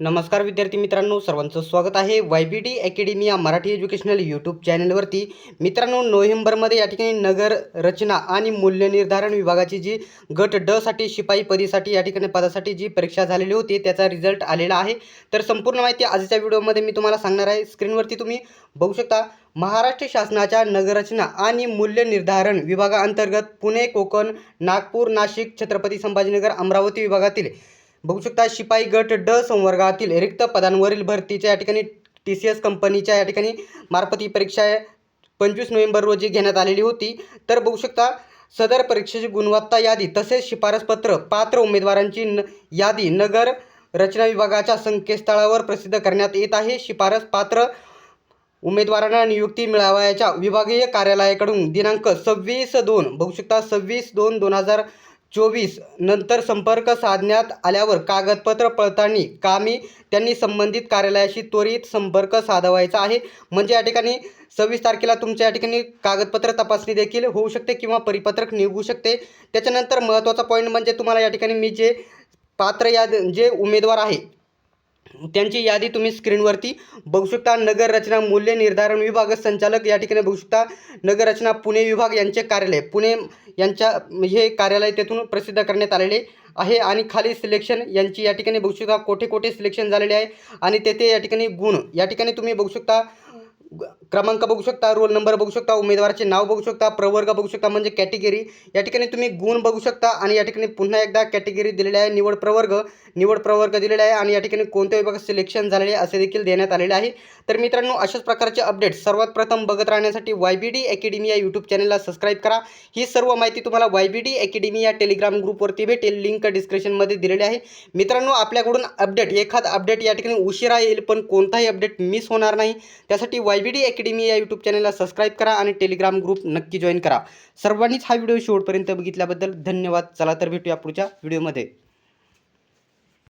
नमस्कार विद्यार्थी मित्रांनो सर्वांचं स्वागत आहे वाय बी डी अकॅडमी या मराठी एज्युकेशनल यूट्यूब चॅनलवरती. मित्रांनो नोव्हेंबरमध्ये या ठिकाणी नगर रचना आणि मूल्यनिर्धारण विभागाची जी गट ड साठी शिपाई पदीसाठी या ठिकाणी पदासाठी जी परीक्षा झालेली होती त्याचा रिझल्ट आलेला आहे. तर संपूर्ण माहिती आजच्या व्हिडिओमध्ये मी तुम्हाला सांगणार आहे. स्क्रीनवरती तुम्ही बघू शकता महाराष्ट्र शासनाच्या नगररचना आणि मूल्यनिर्धारण विभागाअंतर्गत पुणे कोकण नागपूर नाशिक छत्रपती संभाजीनगर अमरावती विभागातील बघू शकता शिपाई गट ड संवर्गातील रिक्त पदांवरील भरतीच्या या ठिकाणी टी सी एस कंपनीच्या या ठिकाणी मार्फत ही परीक्षा पंचवीस नोव्हेंबर रोजी घेण्यात आलेली होती. तर बघू शकता सदर परीक्षेची गुणवत्ता यादी तसेच शिफारसपत्र पात्र उमेदवारांची न यादी नगर रचना विभागाच्या संकेतस्थळावर प्रसिद्ध करण्यात येत आहे. शिफारस पात्र उमेदवारांना नियुक्ती मिळावयाच्या विभागीय कार्यालयाकडून दिनांक सव्वीस दोन बघू शकता सव्वीस दोन दोन हजार चोवीस नंतर संपर्क साधण्यात आल्यावर कागदपत्र पळताळणी कामी त्यांनी संबंधित कार्यालयाशी त्वरित संपर्क साधवायचा आहे. म्हणजे या ठिकाणी सव्वीस तारखेला तुमच्या या ठिकाणी कागदपत्र तपासणी देखील होऊ शकते किंवा परिपत्रक निघू शकते. त्याच्यानंतर महत्त्वाचा पॉईंट म्हणजे तुम्हाला या ठिकाणी मी जे पात्र याद जे उमेदवार आहे त्यांची यादी तुम्ही स्क्रीनवरती बघू शकता. नगर रचना मूल्य निर्धारण विभाग संचालक या ठिकाणी बघू शकता. नगर रचना पुणे विभाग यांचे कार्यालय. पुणे यांच्या हे कार्यालय तेथून प्रसिद्ध करण्यात आलेले आहे आणि खाली सिलेक्शन यांची या ठिकाणी बघू शकता. कोठे कोठे सिलेक्शन झालेले आहे आणि तेथे या ठिकाणी गुण या ठिकाणी तुम्ही बघू शकता. क्रमांक बघू शकता रोल नंबर बघू शकता उमेदवाराचे नाव बघू शकता प्रवर्ग बघू शकता म्हणजे कॅटेगरी. या ठिकाणी तुम्ही गुण बघू शकता आणि या ठिकाणी पुन्हा एकदा कॅटेगरी दिलेली आहे निवड प्रवर्ग. निवड प्रवर्ग दिलेला आहे आणि या ठिकाणी कोणत्या विभागात सिलेक्शन झालेले असे देखील देण्यात आलेले आहे. तर मित्रांनो अशाच प्रकारचे अपडेट सर्वात प्रथम बघत राहण्यासाठी वाय बी डी अकॅडमी या यूट्यूब चॅनलला सबस्क्राईब करा. ही सर्व माहिती तुम्हाला वाय बी डी अकॅडमी या टेलिग्राम ग्रुपवरती भेटेल. लिंक डिस्क्रिप्शनमध्ये दिलेली आहे. मित्रांनो आपल्याकडून अपडेट एखाद अपडेट या ठिकाणी उशिरा येईल पण कोणताही अपडेट मिस होणार नाही. त्यासाठी वाय बी डी अकॅडमी या यूट्यूब चॅनलला सबस्क्राईब करा आणि टेलिग्राम ग्रुप नक्की जॉईन करा. सर्वांनीच हा व्हिडिओ शेवटपर्यंत बघितल्याबद्दल धन्यवाद. चला तर भेटूया पुढच्या व्हिडिओमध्ये